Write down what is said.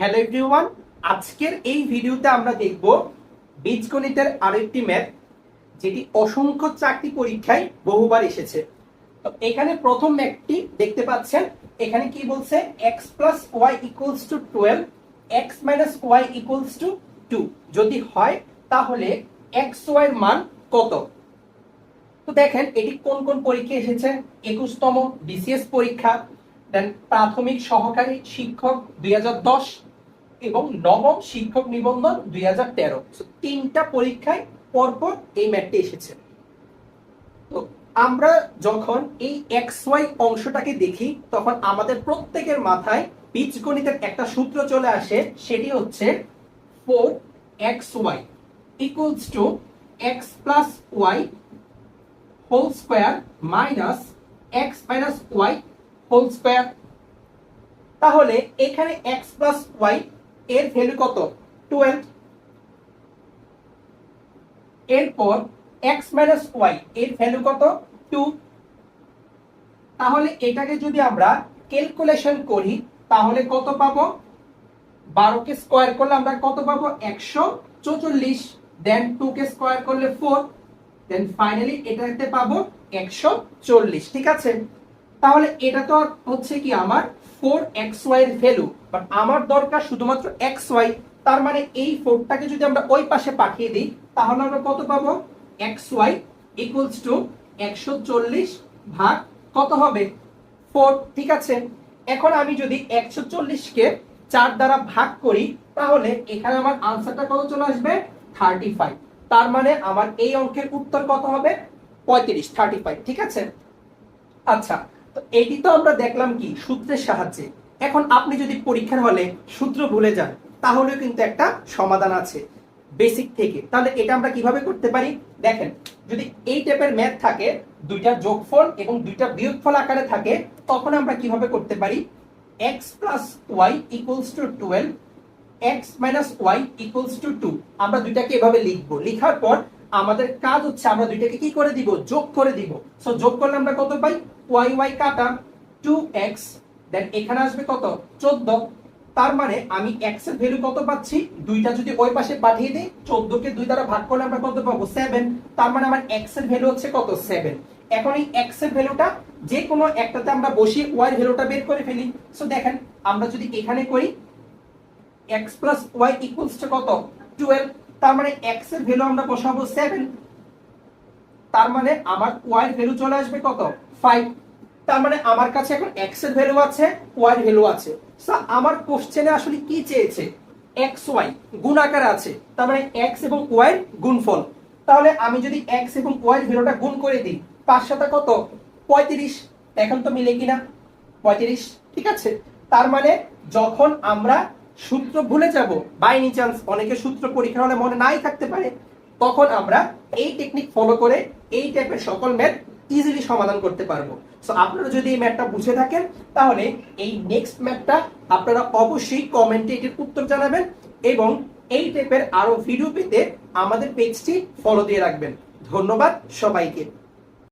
Hello everyone আজকের এই ভিডিওতে আমরা দেখব বীজগণিতের আরেকটি ম্যাথ, যেটি অসংখ্য চাকরি পরীক্ষায় বহুবার এসেছে। তো এখানে প্রথম ম্যাথটি দেখতে পাচ্ছেন, এখানে কি বলছে? x plus Y equals to twelve X minus Y equals to two যদি হয়, তাহলে এক্স ওয়াই মান কত? তো দেখেন, এটি কোন কোন পরীক্ষা এসেছে? একুশতম বিসিএস পরীক্ষা দেন প্রাথমিক সহকারী শিক্ষক দুই হাজার দশ এবং নবম শিক্ষক নিবন্ধন দুই হাজার তেরো। তিনটা পরীক্ষায় পরপর এই ম্যাটটি এসেছে। তো আমরা যখন এই এক্স ওয়াই অংশটাকে দেখি, তখন আমাদের প্রত্যেকের মাথায় বীজগণিতের একটা সূত্র চলে আসে, সেটি হচ্ছে four X Y equals to X plus Y whole square minus X minus Y whole square তাহলে এখানে এক্স প্লাস ওয়াই এর ভ্যালু কত? টুয়েলভ এরপর এক্স মাইনাস ওয়াই এর ভ্যালু কত? টু তাহলে এটাকে যদি আমরা ক্যালকুলেশন করি, তাহলে কত পাবো? বারোকে স্কোয়ার করলে আমরা কত পাবো? একশো চৌচল্লিশ। দেন টু কে স্কোয়ার করলে ফোর দেন ফাইনালি এটাতে পাবো একশো চল্লিশ। ঠিক আছে? তাহলে এটা তো হচ্ছে কি আমার ফোর এক্স ওয়াই এর ভ্যালু বাট আমার দরকার শুধুমাত্র এক্স ওয়াই তার মানে এই ফোরটাকে যদি আমরা ওই পাশে পাঠিয়ে দিই, তাহলে আমরা কত পাবো? এক্স ওয়াই ইকুয়ালস টু একশো চল্লিশ ভাগ কত হবে? ফোর ঠিক আছে? এখন আমি যদি একশো চল্লিশকে চার দ্বারা ভাগ করি, তাহলে এখানে আমার আনসারটা কত চলে আসবে? থার্টি ফাইভ তার মানে আমার এই অঙ্কের উত্তর কত হবে? পঁয়ত্রিশ থার্টি ফাইভ ঠিক আছে? আচ্ছা তো এটি তো আমরা দেখলাম কি? সূত্রের সাহায্যে। এখন আপনি যদি পরীক্ষার হলে সূত্র ভুলে যান, তাহলেও কিন্তু একটা সমাধান আছে বেসিক থেকে। তাহলে এটা আমরা কীভাবে করতে পারি? দেখেন, যদি এই টাইপের ম্যাথ থাকে, দুইটা যোগফল এবং দুইটা বিয়োগফল আকারে থাকে, তখন আমরা কীভাবে করতে পারি? x plus Y equals to twelve X minus Y equals to two আমরা দুইটাকে এভাবে লিখব। লিখার পর আমাদের কাজ হচ্ছে আমরা দুইটাকে কি করে দিব? যোগ করে দিব। সো যোগ করলে আমরা কত পাই? ওয়াই ওয়াই কাটা টু এক্স দেন এখানে আসবে কত? চোদ্দ। তার মানে আমি এক্সের ভ্যালু কত পাচ্ছি? দুইটা যদি ওই পাশে পাঠিয়ে দিই চোদ্দ কে দুই দ্বারা ভাগ করলে আমরা কত পাবো? সেভেন তার মানে আমার এক্সের ভ্যালু হচ্ছে কত? সেভেন এখন এই এক্সের ভ্যালুটা যে কোনো একটাতে আমরা বসিয়ে ওয়াই ভ্যালুটা বের করে ফেলি। সো দেখেন, আমরা যদি এখানে করি X plus Y equals to কত? টুয়েলভ তার মানে এক্সের ভ্যালু আমরা বসাবো সেভেন তার মানে আমার ওয়াই ভ্যালু চলে আসবে কত? ফাইভ তার মানে আমার কাছে এখন এক্সের ভ্যালু আছে ওয়াই ভ্যালু আছে। আমার কোশ্চেনে আসলে কি চেয়েছে? এক্স ওয়াই গুণ আকারে আছে। তার মানে এক্স এবং ওয়াই গুণফল। তাহলে আমি যদি এক্স এবং ওয়াই ভ্যালুটা গুণ করে দিই পাঁচ সাথে কত? পঁয়ত্রিশ। এখন তো মিলে কিনা? পঁয়ত্রিশ। ঠিক আছে? তার মানে যখন আমরা সূত্র ভুলে যাব। বাই এনি চান্স অনেকে সূত্র পরীক্ষা হলে মনে নাই থাকতে পারে। তখন আমরা এই টেকনিক ফলো করে এই টাইপের সকল ম্যাথ ইজিলি সমাধান করতে পারব। সো আপনারা যদি এই ম্যাথটা বুঝে থাকেন, তাহলে এই নেক্সট ম্যাথটা আপনারা অবশ্যই কমেন্টে এটির উত্তর জানাবেন এবং এই টাইপের আরও ভিডিও পেতে আমাদের পেজটি ফলো দিয়ে রাখবেন। ধন্যবাদ সবাইকে।